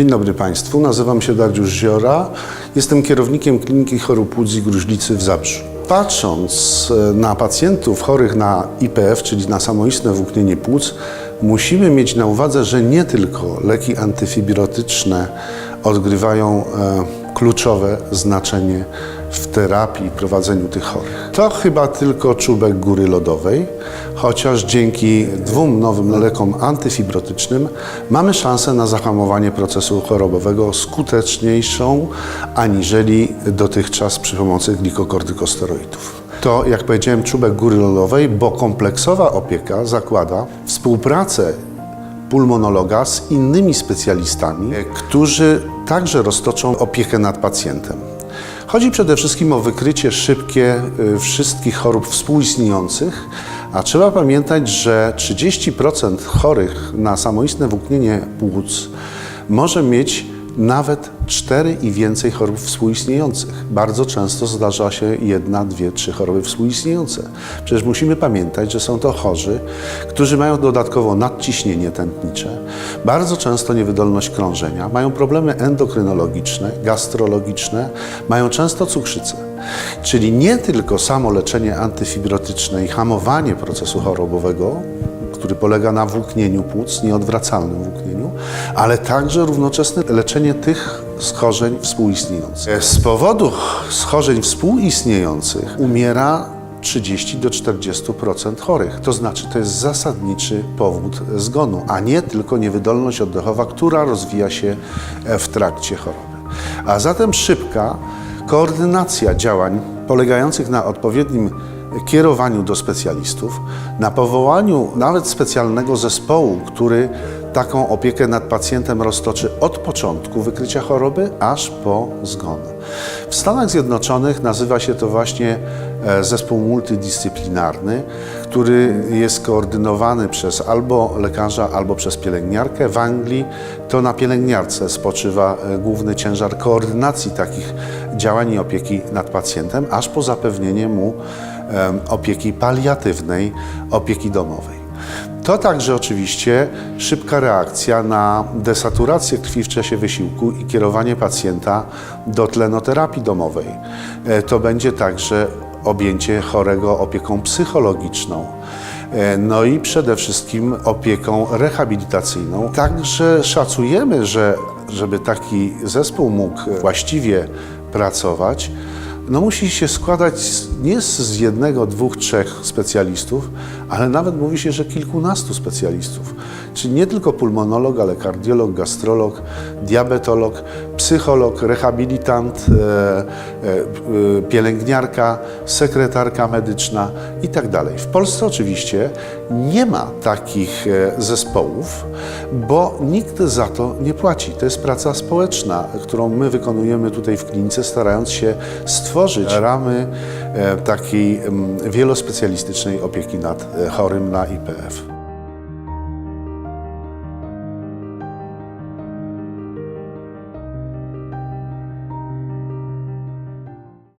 Dzień dobry Państwu, nazywam się Dariusz Ziora, jestem kierownikiem Kliniki Chorób Płuc i Gruźlicy w Zabrzu. Patrząc e, na pacjentów chorych na IPF, czyli na samoistne włóknienie płuc, musimy mieć na uwadze, że nie tylko leki antyfibrotyczne odgrywają e, kluczowe znaczenie w terapii i prowadzeniu tych chorych. To chyba tylko czubek góry lodowej, chociaż dzięki dwóm nowym lekom antyfibrotycznym mamy szansę na zahamowanie procesu chorobowego skuteczniejszą aniżeli dotychczas przy pomocy glikokortykosteroidów. To, jak powiedziałem, czubek góry lodowej, bo kompleksowa opieka zakłada współpracę pulmonologa z innymi specjalistami, e, którzy także roztoczą opiekę nad pacjentem. Chodzi przede wszystkim o wykrycie szybkie y, wszystkich chorób współistniejących, a trzeba pamiętać, że 30% chorych na samoistne włóknienie płuc może mieć nawet cztery i więcej chorób współistniejących. Bardzo często zdarza się jedna, dwie, trzy choroby współistniejące. Przecież musimy pamiętać, że są to chorzy, którzy mają dodatkowo nadciśnienie tętnicze, bardzo często niewydolność krążenia, mają problemy endokrynologiczne, gastrologiczne, mają często cukrzycę. Czyli nie tylko samo leczenie antyfibrotyczne i hamowanie procesu chorobowego, który polega na włóknieniu płuc, nieodwracalnym włóknieniu, ale także równoczesne leczenie tych schorzeń współistniejących. Z powodu schorzeń współistniejących umiera 30 do 40% chorych. To znaczy, to jest zasadniczy powód zgonu, a nie tylko niewydolność oddechowa, która rozwija się w trakcie choroby. A zatem szybka koordynacja działań polegających na odpowiednim kierowaniu do specjalistów, na powołaniu nawet specjalnego zespołu, który taką opiekę nad pacjentem roztoczy od początku wykrycia choroby aż po zgon. W Stanach Zjednoczonych nazywa się to właśnie e, zespół multidyscyplinarny, który jest koordynowany przez albo lekarza, albo przez pielęgniarkę. W Anglii to na pielęgniarce spoczywa e, główny ciężar koordynacji takich działań i opieki nad pacjentem, aż po zapewnienie mu opieki paliatywnej, opieki domowej. To także oczywiście szybka reakcja na desaturację krwi w czasie wysiłku i kierowanie pacjenta do tlenoterapii domowej. E, To będzie także objęcie chorego opieką psychologiczną. E, No i przede wszystkim opieką rehabilitacyjną. Także szacujemy, że żeby taki zespół mógł właściwie pracować, no musi się składać nie z jednego, dwóch, trzech specjalistów, ale nawet mówi się, że kilkunastu specjalistów. Czyli nie tylko pulmonolog, ale kardiolog, gastrolog, diabetolog, psycholog, rehabilitant, e, e, e, pielęgniarka, sekretarka medyczna i tak. W Polsce oczywiście nie ma takich zespołów, bo nikt za to nie płaci. To jest praca społeczna, którą my wykonujemy tutaj w klinice, starając się stworzyć ramy e, takiej mm, wielospecjalistycznej opieki nad e, chorym na IPF.